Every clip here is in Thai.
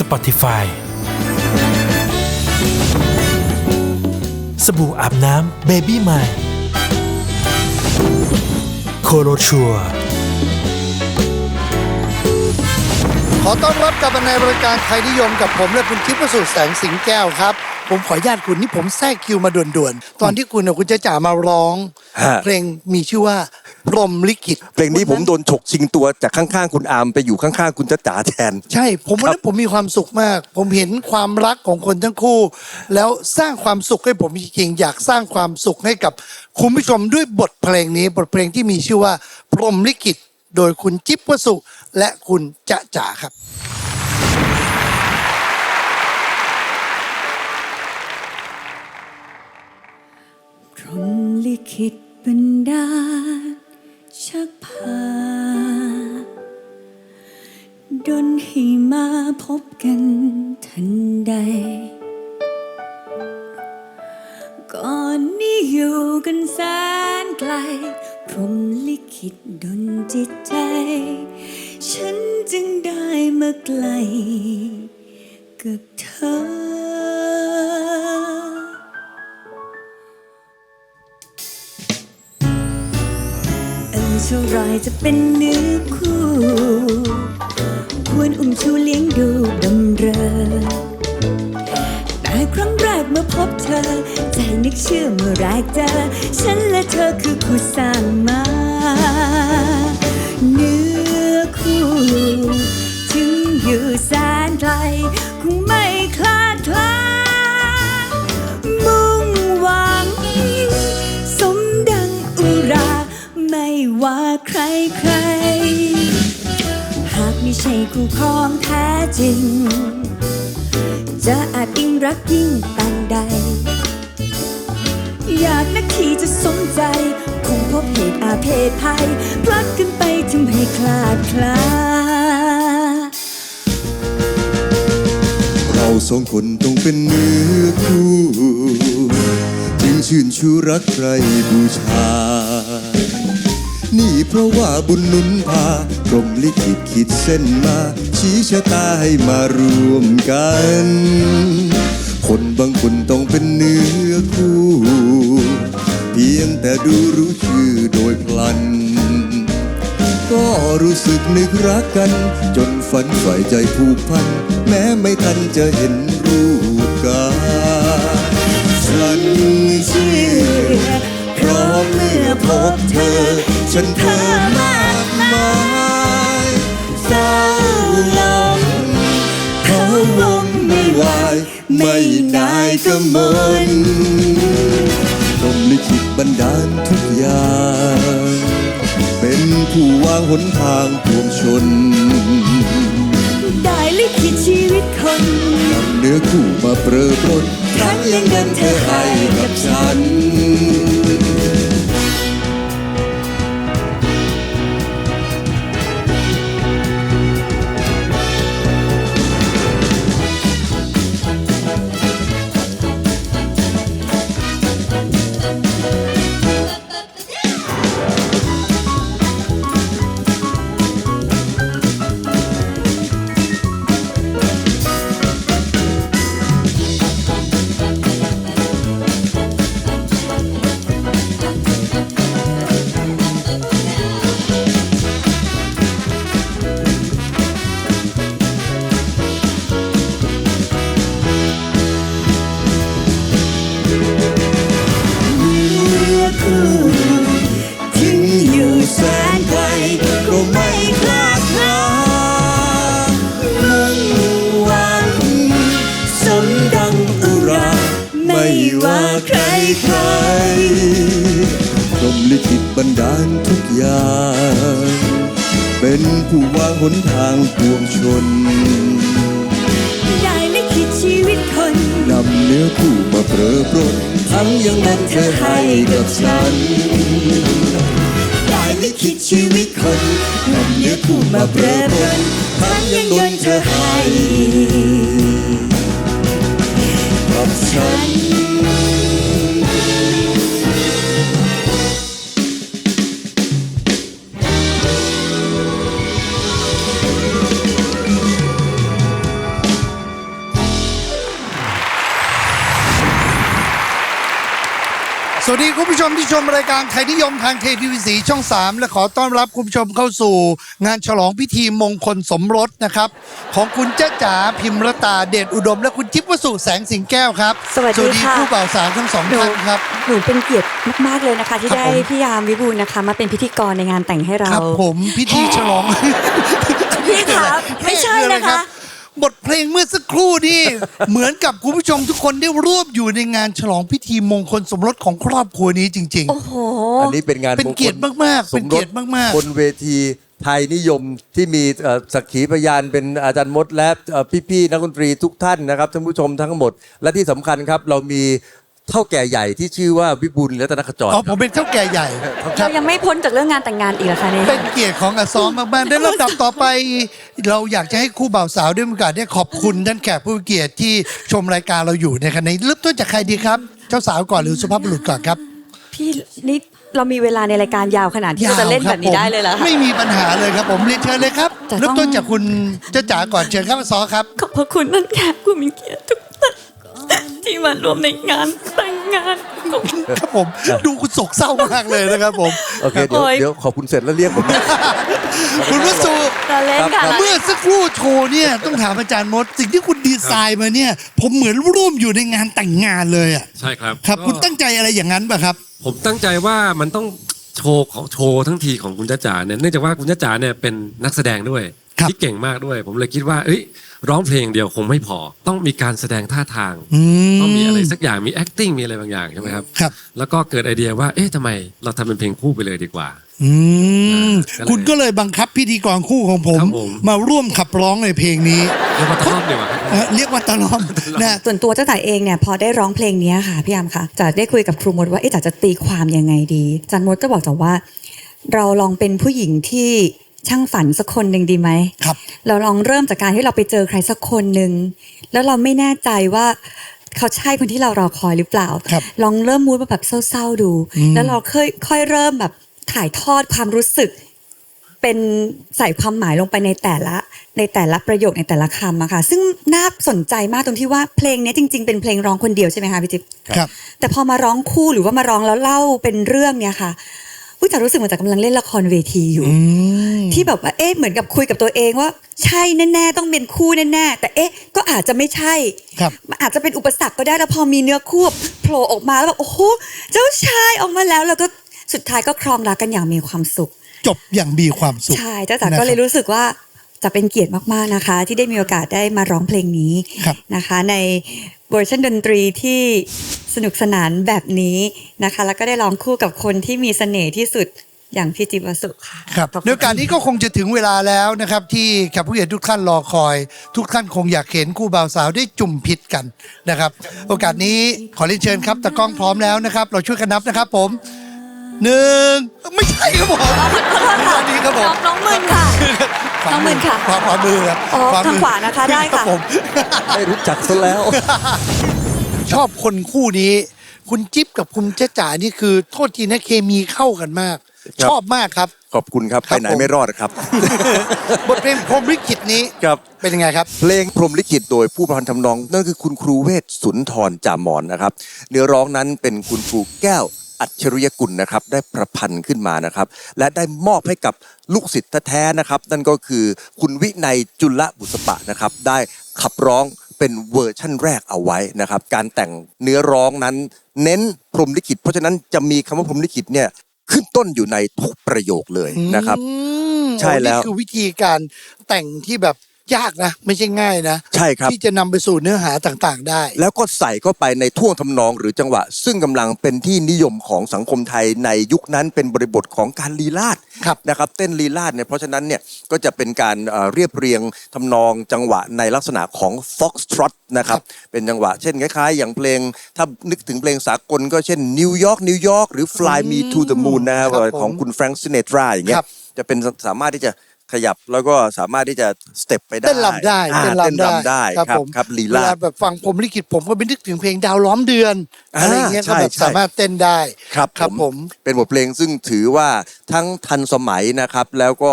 Spotify สบู่อาบน้ำเบบี้ใหม่โคโรชัวขอต้อนรับกลับมาในรายการไทยนิยมกับผมและคุณทิพย์ประสูติแสงสิงแก้วครับ ผมขออนุญาตคุณนี่ผมแทรกคิวมาด่วนๆ ตอนที่คุณเนี่ยคุณจะจ่ามาร้อง ฮะ เพลงมีชื่อว่า พรหมลิขิตเพลงนี้ผมโดนฉกชิงตัวจากข้างๆคุณอาร์มไปอยู่ข้างๆคุณจ๊ะจ๋าแทน ใช่ผมวันนั้นผมมีความสุขมาก ผมเห็นความรักของคนทั้งคู่ แล้วสร้างความสุขให้ผมจริงๆอยากสร้างความสุขให้กับคุณผู้ชมด้วยบทเพลงนี้บทเพลงที่มีชื่อว่า พรหมลิขิตโดยคุณจิ๊บวสุและคุณจ๊ะจ๋าครับพรหมลิขิตบันดาล ชักพาดนให้มาพบกันทันใด ก่อนนี้อยู่กันแสนไกล พรมลิขิตดนจิตใจ ฉันจึงได้มาไกล จะเป็นเนื้อคู่ ไม่ใช่คู่ครองแท้จริง จะอาจยิ่งรักยิ่งปานใด อยากนักขี่จะสมใจ คงพบเหตุอาเพศภัย พลัดกันไปทำให้คลาดคลาเราสองคนต้องเป็นเนื้อคู่จึงชื่นชูรักใครบูชา นี่เพราะว่าบุญนุนพา พรมลิขิตขีดเส้นมา ชี้ชะตาให้มารวมกัน คนบางคนต้องเป็นเนื้อคู่ เพียงแต่ดูรู้ชื่อโดยพลัน ก็รู้สึกนึกรักกัน จนฝันใฝ่ใจผูกพัน แม้ไม่ทันจะเห็นรูปกายฉันเชื่อเพราะเมื่อพบเธอ ฉันเธอมา ไม่ได้ก็มนตรงลิขิตบันดาลทุกอย่าง เป็นผู้วางหนทางปวงชน ได้ลิขิตชีวิตคนเนื้อคู่มาเปรอปรนทั้งยังเดินเธอให้กับฉัน นำเนื้อคู่มาเปรอปรนทั้งยังนั้นเธอให้กับฉันได้ลิขิตชีวิตคนนำเนื้อคู่มาเปรอปรนทั้งยังดนเธอให้กับฉัน วัสดีคุณผู้ชมที่ชมรายการไทยนิยมทางเททีวีสีช่อง 3 และขอต้อนรับคุณผู้ชมเข้าสู่ งานฉลองพิธีมงคลสมรสนะครับ ของคุณเจ้าจ๋าพิมรตาเดชอุดม และคุณจิ๊บวสุแสงสิงแก้วครับสวัสดีค่ะคู่บ่าวสาวทั้งสองหนูท่านครับ หนูเป็นเกียรติมากๆเลยนะคะ ที่ครับได้ผมพี่ยามวิบูลย์นะคะ มาเป็นพิธีกรในงานแต่งให้เราครับผมพิธีฉลองพี่ครับไม่ใช่ออรนะคะรั บบทเพลงเมื่อสักครู่นี่ เหมือนกับคุณผู้ชมทุกคนได้ร่วมอยู่ในงานฉลองพิธีมงคลสมรสของครอบครัวนี้จริงโอ้โห อันนี้เป็นงานเป็นมงคลเกียรติมากๆสเป็นเกียรติมากๆ บนเวทีไทยนิยมที่มีเอ่อสักขีพยานเป็นอาจารย์มดและเอ่อพี่ๆนักดนตรีทุกท่านนะครับท่านผู้ชมทั้งหมด และที่สำคัญครับเรามี เท่าแก่ใหญ่ที่ชื่อว่าวิบุลรัตนขจรๆอ๋อผมเป็นเท่าแก่ใหญ่คเรารับยังไม่พ้นจากเรื่องงานแต่งงานอีกเหรอคะเนี่ย เป็นเกียรติของอาซ้อมมากๆในลำดับต่อไป เราอยากจะให้คู่บ่าวสาวได้มีโอกาสได้ขอบคุณท่านแขกผู้มีเกียรติที่ชมรายการเราอยู่ในขณะนี้เริ่มต้นจากใครดีครับ เจ้าสาวก่อนหรือสุภาพบุรุษก่อนครับ พี่นี่เรามีเวลาในรายการยาวขนาดที่เราจะเล่นแบบนี้ได้เลยเหรอผมไม่มีปัญหาเลยครับผมเรียนเชิญเลยครับจะต้อง เริ่มต้นจากคุณเจ้าจ๋าก่อนเชิญครับอาซ้อครับ ขอบพระคุณท่านแขกผู้มีเกียรติทุก ท่านที่มารวมในงานแต่งงานของครับผมดูคุณโศกเศร้ามากเลยนะครับผม โอเค เดี๋ยวโอ้ยเดี๋ยวขอบคุณเสร็จแล้วเรียกผม คุณวสุเราเล่นกันเมื่อสักครู่โชว์เนี่ยต้องถามอาจารย์มด สิ่งที่คุณดีไซน์มาเนี่ย ผมเหมือนร่วมอยู่ในงานแต่งงานเลยอะใช่ครับ ครับก็คุณตั้งใจอะไรอย่างนั้นป่ะครับ ผมตั้งใจว่ามันต้องโชว์ของโชว์ทั้งทีของคุณจ้าจ๋าเนี่ยเนื่องจากว่าคุณจ้าจ๋าเนี่ยเป็นนักแสดงด้วยครับที่เก่งมากด้วย ผมเลยคิดว่า เอ้ย ร้องเพลงเดียวคงไม่พอ ต้องมีการแสดงท่าทาง อืม ต้องมีอะไรสักอย่างมี acting มีอะไรบางอย่างใช่ไหมครับ ครับ แล้วก็เกิดไอเดียว่า เอ๊ะทำไมเราทำเป็นเพลงคู่ไปเลยดีกว่า อืม ก็เลยคุณก็เลยบังคับพิธีกรคู่ของผม ครับผม มาร่วมขับร้องในเพลงนี้เรียกว่าชอบดีกว่าครับ เอ่อเรียกว่าตะลอมนะส่วนตัวเจ้าจ๋าเองเนี่ยพอได้ร้องเพลงเนี้ยค่ะพี่ยามค่ะจ๋าได้คุยกับครูมดว่าเอ๊ะจ๋าจะตีความยังไงดีอาจารย์มดก็บอกจ๋าว่า เราลองเป็นผู้หญิงที่ ช่างฝันสักคนหนึ่งดีไหมครับ เราลองเริ่มจากการที่เราไปเจอใครสักคนหนึ่งแล้วเราไม่แน่ใจว่าเขาใช่คนที่เรารอคอยหรือเปล่าครับลองเริ่มมูดมาแบบเศร้าๆดู แล้วเราค่อยค่อยเริ่มแบบถ่ายทอดความรู้สึก เป็นใส่ความหมายลงไปในแต่ละ ในแต่ละประโยคในแต่ละคำอะค่ะ ซึ่งน่าสนใจมากตรงที่ว่าเพลงเนี้ยจริง ๆ เป็นเพลงร้องคนเดียวใช่ไหมคะพี่จิ๊บครับ แต่พอมาร้องคู่หรือว่ามาร้องแล้วเล่าเป็นเรื่องเนี่ยค่ะ อุ้ยแต่รู้สึกเหมือนจะกำลังเล่นละครเวทีอยู่อืมที่แบบว่าเอ๊ะเหมือนกับคุยกับตัวเองว่า ใช่แน่ๆต้องเป็นคู่แน่ๆแต่เอ๊ะก็อาจจะไม่ใช่ครับมันอาจจะเป็นอุปสรรคก็ได้แล้วพอมีเนื้อคู่โผล่ออกมาแล้วแบบโอ้โหเจ้าชายออกมาแล้วแล้วก็สุดท้ายก็ครองรักกันอย่างมีความสุข จบอย่างมีความสุขใช่จ้าจ๋านะครับก็เลยรู้สึกว่า จะเป็นเกียรติมากๆนะคะ ที่ได้มีโอกาสได้มาร้องเพลงนี้ครับนะคะ ในเวอร์ชันดนตรีที่สนุกสนานแบบนี้นะคะ แล้วก็ได้ร้องคู่กับคนที่มีเสน่ห์ที่สุดอย่างพี่จิ๊บวสุค่ะครับขอณในโอกาสนี้ก็คงจะถึงเวลาแล้วนะครับ ที่แขกผู้ใหญ่ทุกท่านรอคอย ทุกท่านคงอยากเห็นคู่บ่าวสาวได้จุ่มพิษกันนะครับ โอกาสนี้ขอเรียนเชิญครับตะกล้องพร้อมแล้วนะครับ เราช่วยกันนับนะครับ ผมหนึ่งไม่ใช่ครับผมอันนี้ครับผมน้องมึนค่ะ น้องมึนค่ะขวาขวามือครับอ๋อมืทางขวานะคะได้ค่ะ รับผม ไม่รู้จักซะแล้ว ชอบคนคู่นี้ คุณจิ๊บกับคุณเจ๊จ๋านี่คือ โทษทีนะเคมีเข้ากันมาก ครับ ชอบมากครับ ขอบคุณครับ ครัไปบไหนผม ไม่รอดครับ บทเพลงพรหมลิขิตนี้ครับ เป็นยังไงครับ เพลงพรหมลิขิตโดยผู้ประพันธ์ทำนอง นั่นคือคุณครูเวศสุนทรจามอนนะครับ เนื้อร้องนั้นเป็นคุณครูแก้วอัจฉริยกุลนะครับ ได้ประพันธ์ขึ้นมานะครับ และได้มอบให้กับ ลูกศิษย์แท้ๆนะครับ นั่นก็คือคุณวินัยจุลบุษปะนะครับ ได้ขับร้องเป็นเวอร์ชั่นแรกเอาไว้นะครับ การแต่งเนื้อร้องนั้น เน้นพรหมลิขิต เพราะฉะนั้นจะมีคำว่าพรหมลิขิตเนี่ยขึ้นต้นอยู่ในทุกประโยคเลยนะครับอืมใช่แล้วโอ้นี่คือวิธีการแต่งที่แบบ ยากนะ ไม่ใช่ง่ายนะ ใช่ครับ ที่จะนำไปสู่เนื้อหาต่างๆ ได้ แล้วก็ใส่เข้าไปในท่วงทำนองหรือจังหวะ ซึ่งกำลังเป็นที่นิยมของสังคมไทยในยุคนั้นเป็นบริบทของการลีลาดครับ นะครับเต้นลีลาดเนี่ยเพราะฉะนั้นเนี่ยก็จะเป็นการเอ่อเรียบเรียงทำนองจังหวะในลักษณะของ fox trot นะครับ เป็นจังหวะเช่นคล้ายๆ อย่างเพลง ถ้านึกถึงเพลงสากลก็เช่น New York New York หรือ Fly Me to the Moon นะครับครับผมของคุณแฟรงค์ซินเนตราอย่างเงี้ครัยบ จะเป็นสามารถที่จะ ขยับแล้วก็สามารถที่จะสเต็ปไปได้เต้นรำได้อ่าเต้นเต้นรำรำได้ครับผมครับลีเวลาลาด แบบฟังผมลิขิตผมก็ไปนึกถึงเพลงดาวล้อมเดือนอ่าอะไรเงี้ยก็แบบใช่ใช่ สามารถเต้นได้ ครับครับผม เป็นบทเพลงซึ่งถือว่าทั้งทันสมัยนะครับ แล้วก็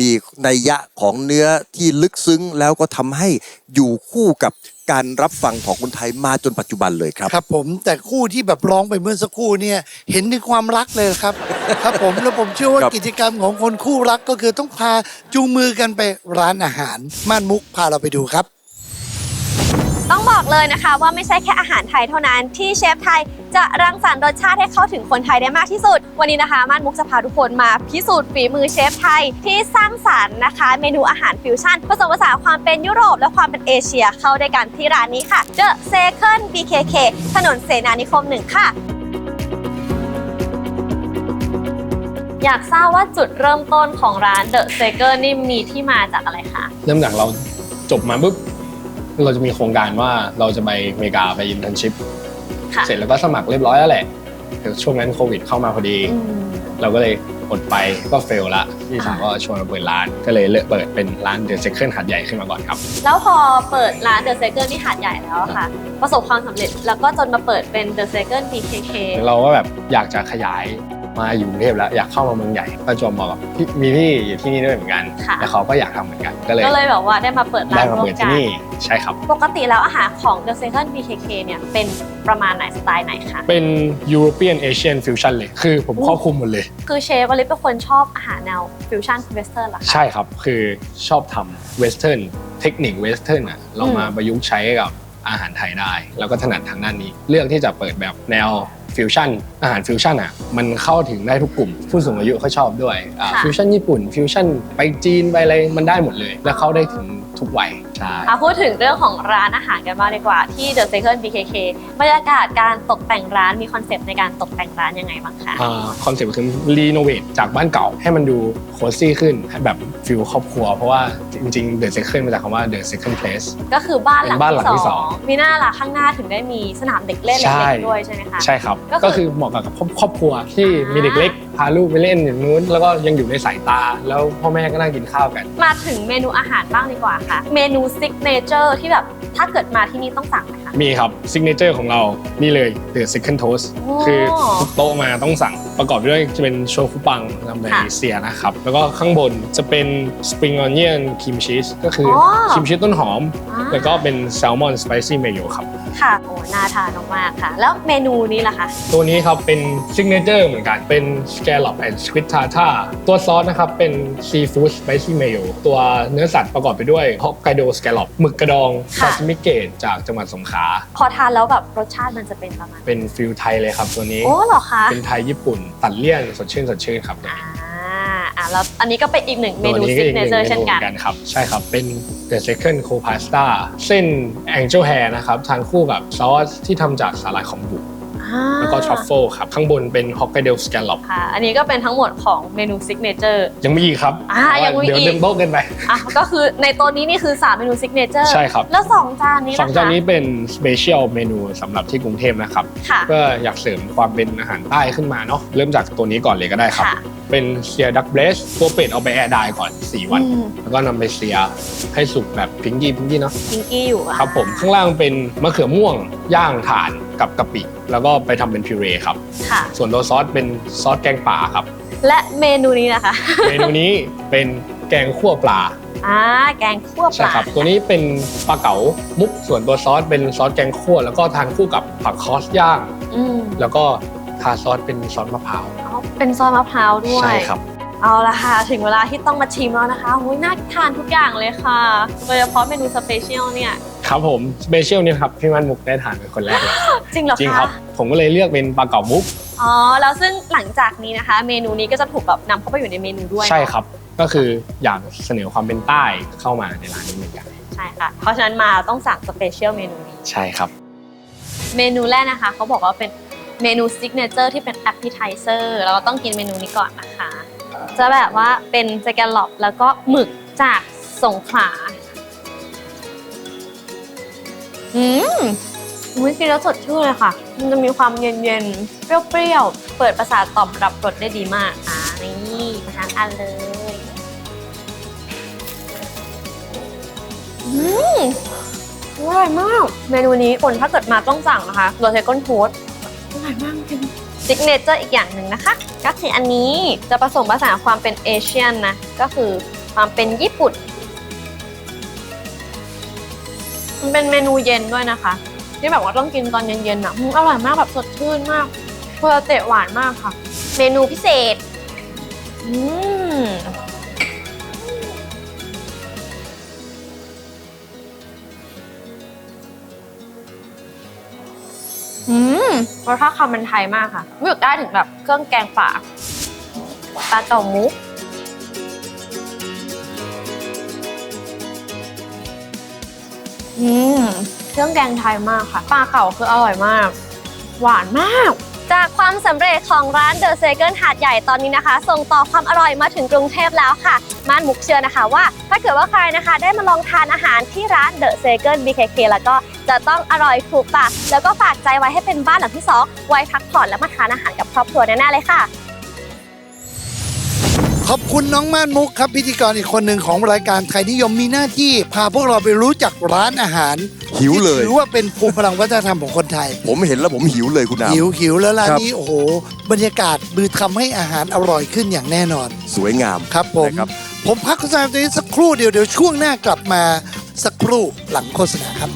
มีนัยยะของเนื้อที่ลึกซึ้งแล้วก็ทำให้อยู่คู่กับ การรับฟังของคนไทยมาจนปัจจุบันเลยครับ ครับผมแต่คู่ที่แบบร้องไปเมื่อสักครู่เนี่ยเห็นถึงความรักเลยครับ ครับผมแล้วผมเชื่อว่าครับ กิจกรรมของคนคู่รักก็คือต้องพาจูงมือกันไปร้านอาหารม่านมุกพาเราไปดูครับ ต้องบอกเลยนะคะว่าไม่ใช่แค่อาหารไทยเท่านั้นที่เชฟไทยจะรังสรรค์รสชาติให้เข้าถึงคนไทยได้มากที่สุด วันนี้นะคะม่านมุกจะพาทุกคนมาพิสูจน์ฝีมือเชฟไทยที่สร้างสรรค์นะคะ เมนูอาหารฟิวชั่นผสมผสานความเป็นยุโรป และความเป็นเอเชียเข้าด้วยกันที่ร้านนี้ค่ะ The Second BKK ถนนเสนานิคมหนึ่งค่ะอยากทราบว่าจุดเริ่มต้นของร้าน The Second นี่มีที่มาจากอะไรคะ เริ่มจากเราจบมาปุ๊บ เราจะมีโครงการว่าเราจะไปอเมริกาไปอินเทอร์ชิพค่ะเสร็จแล้วก็สมัครเรียบร้อยแล้วแหละแต่ช่วงนั้นโควิดเข้ามาพอดี อืมเราก็เลยอดไปก็เฟลละพี่สาวก็ชวนมาเปิดร้านก็เลยเลือกเปิดเป็นร้านเดอะเซคันหัดใหญ่ขึ้นมาก่อนครับ แล้วพอเปิดร้าน The Second ที่หาดใหญ่แล้วอะค่ะ ประสบความสำเร็จแล้วก็จนมาเปิดเป็น The Second BKK เราก็แบบอยากจะขยาย มาอยู่กรุงเทพแล้วอยากเข้ามาเมืองใหญ่ประจวบเหมาะกับพี่มีพี่อยู่ที่นี่ด้วยเหมือนกันค่ะแล้วเขาก็อยากทำเหมือนกันก็เลยก็เลยแบบว่าได้มาเปิดร้าได้นมาร่วเปิมดกัที่น นี่ใช่ครับ ปกติแล้วอาหารของ The Second BKK เนี่ยเป็นประมาณไหนสไตล์ไหนคะ เป็น European Asian Fusion เลย คือผมครอบคลุมหมดเลย คือเชฟวลิปเป็นคนชอบอาหารแนวฟิวชั่นเวสเทิร์นเหรอคะ ใช่ครับ คือชอบทำเวสเทิร์นเทคนิคเวสเทิร์นอะเรามาประยุกต์ใช้กับอาหารไทยได้ แล้วก็ถนัดทางด้านนี้ เลือกที่จะเปิดแบบแนว ฟิวชั่นอาหารฟิวชั่นอะมันเข้าถึงได้ทุกกลุ่ม ผู้สูงอายุเขาชอบด้วยฟิวชั่นญี่ปุ่นฟิวชั่นไปจีนไปอะไรมันได้หมดเลย แล้วเข้าได้ถึง ทุกวัยใช่อะพูดถึงเรื่องของร้านอาหารกันบ้างดีกว่าที่ The Second BKK บรรยากาศการตกแต่งร้านมีคอนเซปต์ในการตกแต่งร้านยังไงบ้างคะคอนเซ็ปต์คือรีโนเวทจากบ้านเก่าให้มันดูโคซี่ขึ้นให้แบบฟิลครอบครัว เพราะว่าจริงๆ The Second มาจากคำว่า The Second Place ก็คือบ้านหลังเป็นบ้านหลังที่ที่สสอองงมีหน้าล่ะข้างหน้าถึงได้มีสนามเด็กเล่นใช่เล็กๆด้วยใช่ไหมคะใช่ครับก็คือก็คือเหมาะกับครอบครัวที่มีเด็กเล็ก พาลูกไปเล่นอย่างนู้น แล้วก็ยังอยู่ในสายตา แล้วพ่อแม่ก็นั่งกินข้าวกัน มาถึงเมนูอาหารบ้างดีกว่าค่ะ เมนูซิกเนเจอร์ที่แบบถ้าเกิดมาที่นี่ต้องสั่งไหมคะ มีครับซิกเนเจอร์ของเรานี่เลย The Second Toast โอ้คือทุกโต๊ะมาต้องสั่งประกอบด้วยจะเป็นโชฟุปังลำไยเซียนะครับ แล้วก็ข้างบนจะเป็น Spring Onion Cream Cheese ก็คือออ ครีมชีสต้นหอมอ่าแล้วก็เป็น Salmon Spicy Mayo ครับค่ะโอ้น่าทานมากๆค่ะ แล้วเมนูนี้ล่ะคะ ตัวนี้ครับเป็นซิกเนเจอร์เหมือนกัน เป็น scallop and squid tartar ตัวซอสนะครับเป็น seafood spicy mayo ตัวเนื้อสัตว์ประกอบไปด้วย Hokkaido scallop หมึกกระดองค่ะซาซิมิเกตจากจังหวัดสงขลาพอทานแล้วแบบรสชาติมันจะเป็นประมาณเป็นฟิลไทยเลยครับตัวนี้ โอ้เหรอคะเป็นไทยญี่ปุ่น ตัดเลี่ยนสดชื่นสดชื่นครับตัวอ่านี้ อ่าแล้วอันนี้ก็เป็นอีกหนึ่งเมนูตัวนี้ซิก็กอีกเนหนึ่งเจอเมร์เช่นนูเหกัมืนอนกันครับ ใช่ครับ เป็น the second co pasta เส้น angel hair นะครับ ทานคู่กับซอสที่ทำจากสาหร่ายคอมบุอ่า แล้วก็ทรัฟเฟิลครับ ข้างบนเป็น Hokkaido scallop ค่ะ อันนี้ก็เป็นทั้งหมดของเมนูซิกเนเจอร์ยังมีอีกครับอ่ายังมีเดี๋ยวอีกเต็มโต๊ะเกินไปอะก็คือในตัวนี้นี่คือ 3 เมนูซิกเนเจอร์ใช่ครับ แล้ว 2 จานนี้สองนะคะจานนี้เป็น special เมนูสำหรับที่กรุงเทพนะครับค่ะก็อยากเสริมความเป็นอาหารใต้ขึ้นมาเนาะเริ่มจากตัวนี้ก่อนเลยก็ได้ครับค่ะเป็นเซียดักเบรสตัวเป็ดเอาไปแอร์ไดก่อน 4 วันอืมแล้วก็นำไปเซียให้สุกแบบพิงกี้พิงกี้เนาะพิงกี้อยู่อะครับผมข้างล่างเป็นมะเขือม่วงย่างถ่าน กับกะปิ แล้วก็ไปทำเป็นพิเรครับ ค่ะ ส่วนตัวซอสเป็นซอสแกงป่าครับ และเมนูนี้นะคะ เมนูนี้เป็นแกงคั่วปลาอ่าแกงคั่วปใช่ลาครับ ตัวนี้เป็นปลาเก๋ามุกส่วนตัวซอสเป็นซอสแกงคั่วแล้วก็ทานคู่กับผักคอสย่าง อืมแล้วก็ทาซอสเป็นซอสมะพร้าวเอาเป็นซอสมะพร้าวด้วย ใช่ครับ เอาละค่ะ ถึงเวลาที่ต้องมาชิมแล้วนะคะโอ้ยน่าทานทุกอย่างเลยค่ะ โดยเฉพาะเมนูสเปเชียลเนี่ย ครับผมสเปเชียลเนี่ยครับพี่มันมุกได้ทานเป็นคนแรกเลยจริงเหรอจริงคะครับผมก็เลยเลือกเป็นปลาเก๋ามุกอ๋อแล้วซึ่งหลังจากนี้นะคะ เมนูนี้ก็จะถูกแบบนำเข้าไปอยู่ในเมนูด้วยใช่ครับ ก็คืออยากเสนอความเป็นใต้เข้ามาในร้านนี้เหมือนกันใช่ค่ะ เพราะฉะนั้นมาต้องสั่งสเปเชียลเมนูนี้ ใช่ครับ เมนูแรกนะคะเขาบอกว่าเป็นเมนูซิกเนเจอร์ที่เป็น a p p e t i z e r เราก็ต้องกินเมนูนี้ก่อนนะคะ จะแบบว่าเป็นสแกลลอปแล้วก็หมึกจากสงขลา อืมมันกินแล้วสดชื่นเลยค่ะ มันจะมีความเย็นๆ เปรี้ยวๆ เปิดประสาทตอบรับรสได้ดีมาก อ่า นี่มาทั้งอันเลย อืมอร่อยมาก เมนูนี้คนถ้าเกิดมาต้องสั่งนะคะโรเซก้นโทสอร่อยมากจริงซิกเนเจอร์อีกอย่างหนึ่งนะคะ ก็คืออันนี้จะผสมผสานความเป็นเอเชียนนะ ก็คือความเป็นญี่ปุ่น มันเป็นเมนูเย็นด้วยนะคะ ที่แบบว่าต้องกินตอนเย็นๆอะอืมอร่อยมากแบบสดชื่นมากเพอร์เตะหวานมากค่ะ เมนูพิเศษ อืมอืมรสชาติคำมันไทยมากค่ะรู้สึกได้ถึงแบบเครื่องแกงป่าปลาเต่ามุ อืมเครื่องแกงไทยมากค่ะ ปลาเก่าคืออร่อยมาก หวานมาก จากความสำเร็จของร้านเดอะเซเกิลหาดใหญ่ตอนนี้นะคะ ส่งต่อความอร่อยมาถึงกรุงเทพแล้วค่ะม่านมุกเชื่อนะคะว่า ถ้าเกิดว่าใครนะคะ ได้มาลองทานอาหารที่ร้านเดอะเซเกิล BKK แล้วก็จะต้องอร่อยถูกปากแล้วก็ฝากใจไว้ให้เป็นบ้านหลังที่สองไว้พักผ่อนและมาทานอาหารกับครอบครัวแน่ๆเลยค่ะ ขอบคุณน้องม่านมุกครับพิธีกรอีกคนหนึ่งของรายการไทยนิยมมีหน้าที่ พาพวกเราไปรู้จักร้านอาหารหิวเลย ที่ถือว่าเป็นภูมิพลังวัฒนธรรมของคนไทย ผมเห็นแล้วผมหิวเลยคุณน้หิวหิวแล้วร้านครับนี้โอ้โหบรรยากาศมือทำให้อาหารอร่อยขึ้นอย่างแน่นอนำสวยงาม ครับผม นะครับ ผมพักโฆษณาตัวนี้สักครู่เดียวเดี๋ยวช่วงหน้ากลับมาสักครู่หลังโฆษณาครับ